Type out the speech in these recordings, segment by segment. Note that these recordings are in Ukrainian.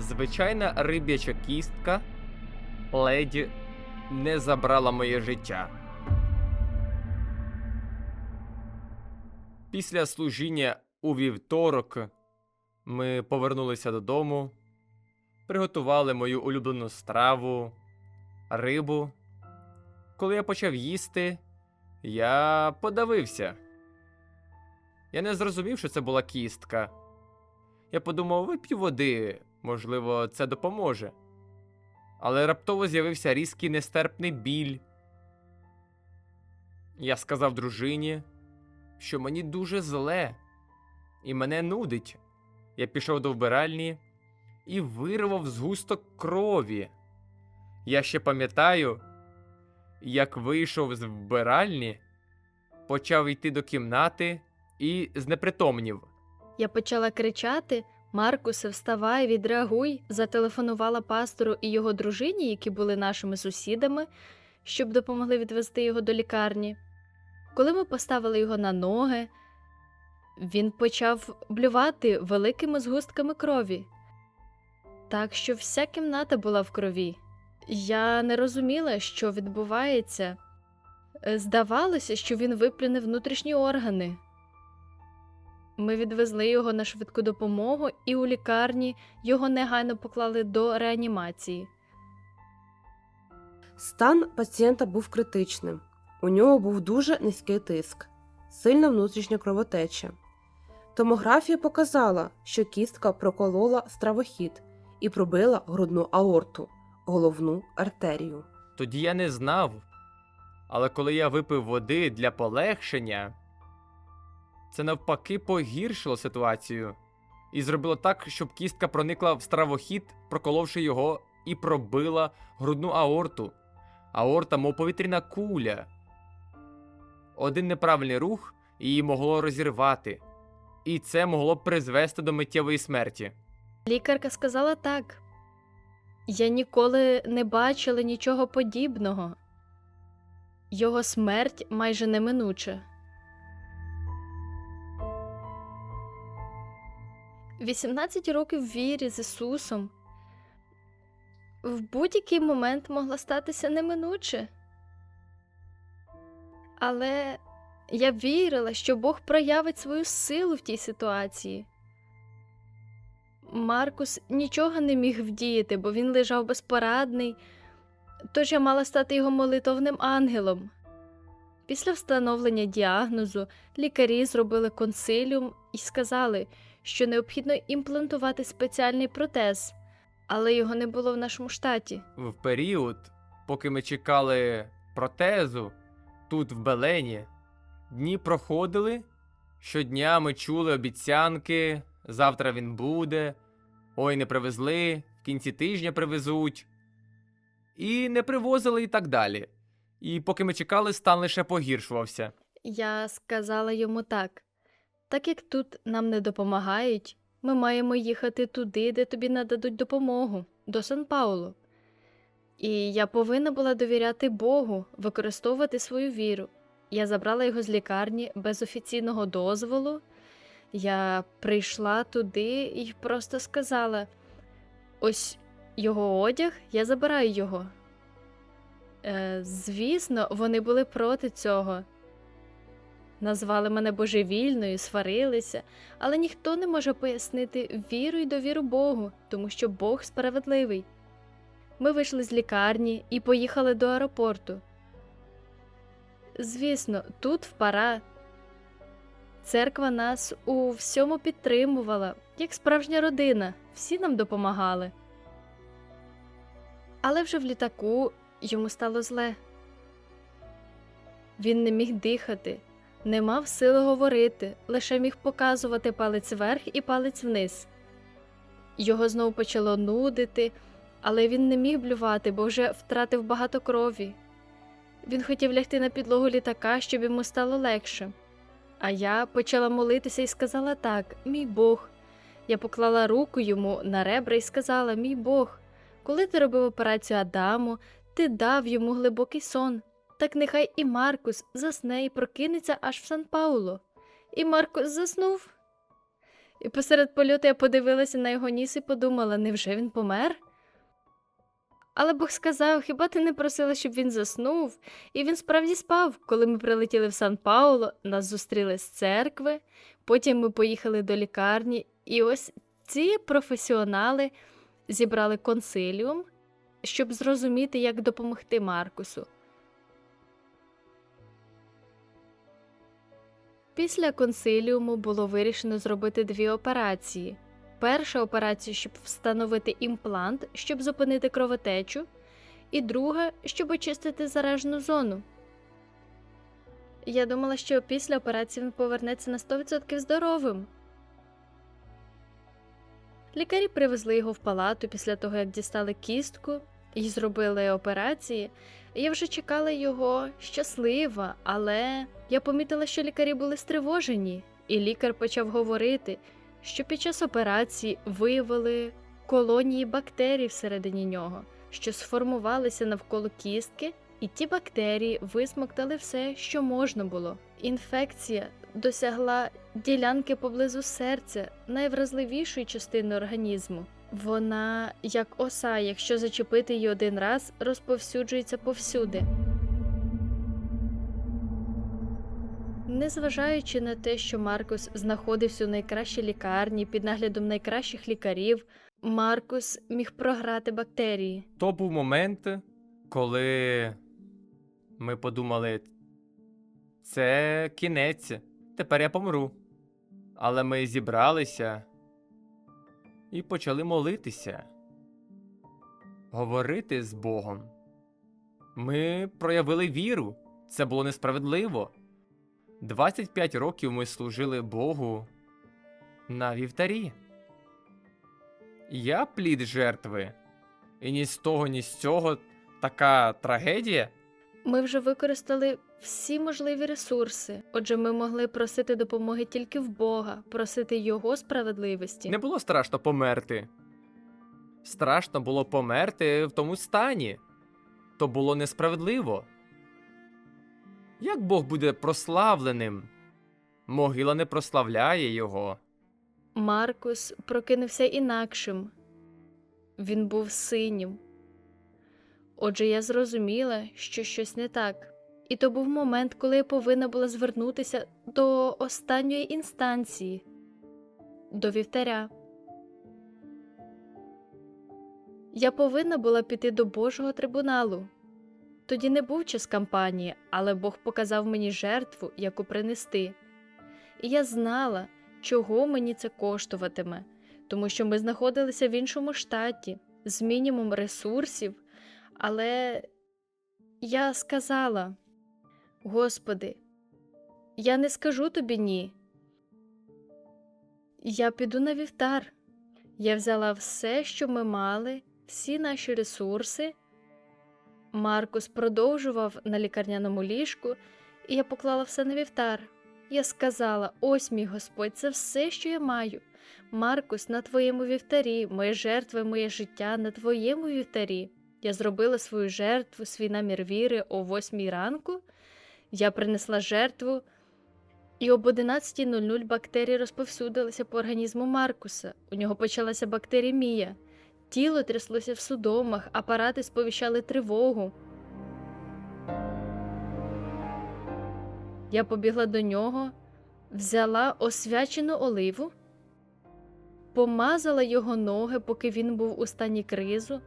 Звичайна риб'яча кістка леді не забрала моє життя. Після служіння у вівторок ми повернулися додому, приготували мою улюблену страву, рибу. Коли я почав їсти, я подавився. Я не зрозумів, що це була кістка. Я подумав, вип'ю води, можливо, це допоможе. Але раптово з'явився різкий нестерпний біль. Я сказав дружині, що мені дуже зле, і мене нудить. Я пішов до вбиральні і вирвав згусток крові. Я ще пам'ятаю, як вийшов з вбиральні, почав йти до кімнати і знепритомнів. Я почала кричати: Маркусе, вставай, відреагуй. Зателефонувала пастору і його дружині, які були нашими сусідами, щоб допомогли відвести його до лікарні. Коли ми поставили його на ноги, він почав блювати великими згустками крові. Так що вся кімната була в крові. Я не розуміла, що відбувається. Здавалося, що він виплюне внутрішні органи. Ми відвезли його на швидку допомогу, і у лікарні його негайно поклали до реанімації. Стан пацієнта був критичним. У нього був дуже низький тиск, сильна внутрішня кровотеча. Томографія показала, що кістка проколола стравохід і пробила грудну аорту, головну артерію. Тоді я не знав. Але коли я випив води для полегшення, це навпаки погіршило ситуацію і зробило так, щоб кістка проникла в стравохід, проколовши його і пробила грудну аорту. Аорта, мов повітряна куля. Один неправильний рух її могло розірвати, і це могло б призвести до миттєвої смерті. Лікарка сказала так. Я ніколи не бачила нічого подібного. Його смерть майже неминуча. 18 років вірі з Ісусом в будь-який момент могла статися неминуче. Але я вірила, що Бог проявить свою силу в тій ситуації. Маркус нічого не міг вдіяти, бо він лежав безпорадний, тож я мала стати його молитовним ангелом. Після встановлення діагнозу лікарі зробили консиліум і сказали, що необхідно імплантувати спеціальний протез, але його не було в нашому штаті. в період, поки ми чекали протезу тут в Белені, дні проходили. Щодня ми чули обіцянки, завтра він буде, ой, не привезли, в кінці тижня привезуть. І не привозили і так далі. І поки ми чекали, стан лише погіршувався. Я сказала йому так: так як тут нам не допомагають, ми маємо їхати туди, де тобі нададуть допомогу, до Сан Паулу. І я повинна була довіряти Богу, використовувати свою віру. Я забрала його з лікарні без офіційного дозволу. Я прийшла туди і просто сказала: ось його одяг, я забираю його. Е, звісно, вони були проти цього. Назвали мене божевільною, сварилися, але ніхто не може пояснити віру й довіру Богу, тому що Бог справедливий. Ми вийшли з лікарні і поїхали до аеропорту. Звісно, тут в пара. Церква нас у всьому підтримувала, як справжня родина, всі нам допомагали. Але вже в літаку йому стало зле. Він не міг дихати, не мав сили говорити, лише міг показувати палець вверх і палець вниз. Його знову почало нудити, але він не міг блювати, бо вже втратив багато крові. Він хотів лягти на підлогу літака, щоб йому стало легше. А я почала молитися і сказала так: мій Бог. Я поклала руку йому на ребра і сказала: Мій Бог, коли ти робив операцію Адаму, ти дав йому глибокий сон. Так нехай і Маркус засне і прокинеться аж в Сан Пауло. І Маркус заснув. І посеред польоту я подивилася на його ніс і подумала, невже він помер? Але Бог сказав, хіба ти не просила, щоб він заснув? І він справді спав. Коли ми прилетіли в Сан Пауло, нас зустріли з церкви, потім ми поїхали до лікарні, і ось ці професіонали зібрали консиліум, щоб зрозуміти, як допомогти Маркусу. Після консиліуму було вирішено зробити дві операції. Перша операція, щоб встановити імплант, щоб зупинити кровотечу, і друга, щоб очистити заражену зону. Я думала, що після операції він повернеться на 100% здоровим. Лікарі привезли його в палату після того, як дістали кістку і зробили операції. Я вже чекала його щаслива, але я помітила, що лікарі були стривожені, і лікар почав говорити, що під час операції виявили колонії бактерій всередині нього, що сформувалися навколо кістки, і ті бактерії висмоктали все, що можна було. Інфекція досягла ділянки поблизу серця, найвразливішої частини організму. Вона, як оса, якщо зачепити її один раз, розповсюджується повсюди. Незважаючи на те, що Маркус знаходився у найкращій лікарні під наглядом найкращих лікарів, Маркус міг програти бактерії. То був момент, коли ми подумали, це кінець, тепер я помру. Але ми зібралися і почали молитися, говорити з Богом. Ми проявили віру, це було несправедливо. 25 років ми служили Богу на вівтарі. Я плід жертви. І ні з того, ні з цього така трагедія. Ми вже використали всі можливі ресурси, отже, ми могли просити допомоги тільки в Бога, просити Його справедливості. Не було страшно померти. Страшно було померти в тому стані. То було несправедливо. Як Бог буде прославленим? Могила не прославляє його. Маркус прокинувся інакшим. Він був синім. Отже, я зрозуміла, що щось не так. І то був момент, коли я повинна була звернутися до останньої інстанції до вівтаря. Я повинна була піти до Божого трибуналу. Тоді не був час кампанії, але Бог показав мені жертву, яку принести. І я знала, чого мені це коштуватиме, тому що ми знаходилися в іншому штаті з мінімум ресурсів, але я сказала: Господи, я не скажу тобі ні. Я піду на вівтар. Я взяла все, що ми мали, всі наші ресурси. Маркус продовжував на лікарняному ліжку, і я поклала все на вівтар. Я сказала: ось мій Господь, це все, що я маю. Маркус, на твоєму вівтарі, мої жертви, моє життя на твоєму вівтарі. Я зробила свою жертву, свій намір віри о восьмій ранку. Я принесла жертву, і об 11.00 бактерії розповсюдилися по організму Маркуса. У нього почалася бактеремія. Тіло тряслося в судомах, апарати сповіщали тривогу. Я побігла до нього, взяла освячену оливу, помазала його ноги, поки він був у стані кризу,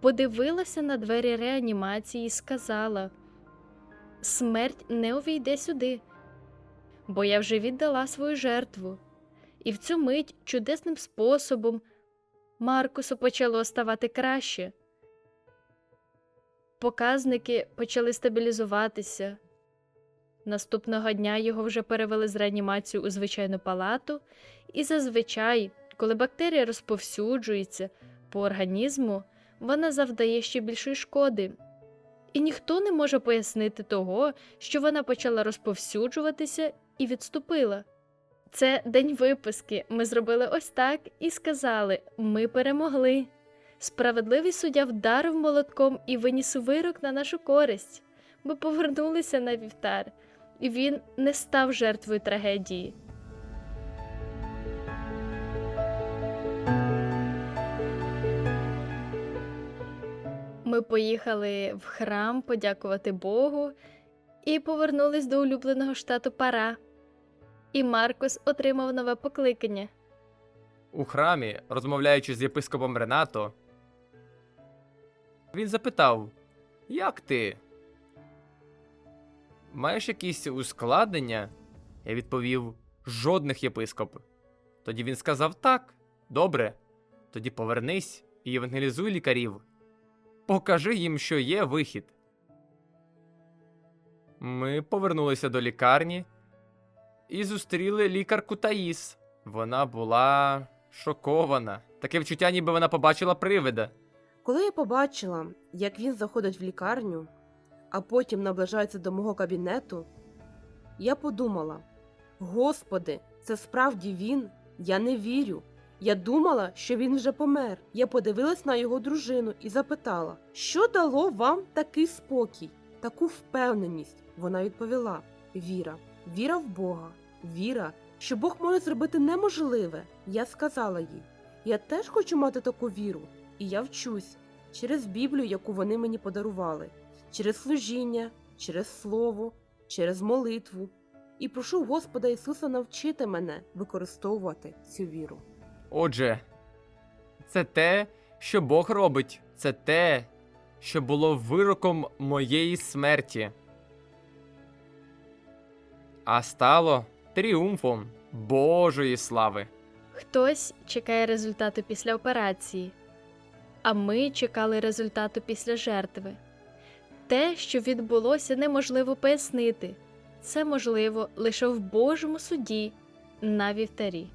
подивилася на двері реанімації і сказала: Смерть не увійде сюди, бо я вже віддала свою жертву. І в цю мить чудесним способом Маркусу почало ставати краще. Показники почали стабілізуватися. Наступного дня його вже перевели з реанімації у звичайну палату, і зазвичай, коли бактерія розповсюджується по організму, вона завдає ще більшої шкоди. І ніхто не може пояснити того, що вона почала розповсюджуватися і відступила. Це день виписки. Ми зробили ось так і сказали: ми перемогли. Справедливий суддя вдарив молотком і виніс вирок на нашу користь. Ми повернулися на вівтар, і він не став жертвою трагедії. Ми поїхали в храм подякувати Богу і повернулись до улюбленого штату Пара. І Маркус отримав нове покликання. У храмі, розмовляючи з єпископом Ренато, він запитав: Як ти? Маєш якісь ускладнення? Я відповів: Жодних єпископ. Тоді він сказав так, добре. Тоді повернись і євангелізуй лікарів. Покажи їм, що є вихід. Ми повернулися до лікарні і зустріли лікарку Таїс. Вона була шокована. Таке відчуття, ніби вона побачила привида. Коли я побачила, як він заходить в лікарню, а потім наближається до мого кабінету, я подумала: Господи, це справді він? Я не вірю. Я думала, що він вже помер. Я подивилась на його дружину і запитала, що дало вам такий спокій, таку впевненість. Вона відповіла: Віра, віра в Бога, віра, що Бог може зробити неможливе. Я сказала їй: Я теж хочу мати таку віру, і я вчусь через Біблію, яку вони мені подарували, через служіння, через слово, через молитву. І прошу Господа Ісуса навчити мене використовувати цю віру. Отже, це те, що Бог робить, це те, що було вироком моєї смерті, а стало тріумфом Божої слави. Хтось чекає результату після операції, а ми чекали результату після жертви. Те, що відбулося, неможливо пояснити. Це можливо лише в Божому суді на вівтарі.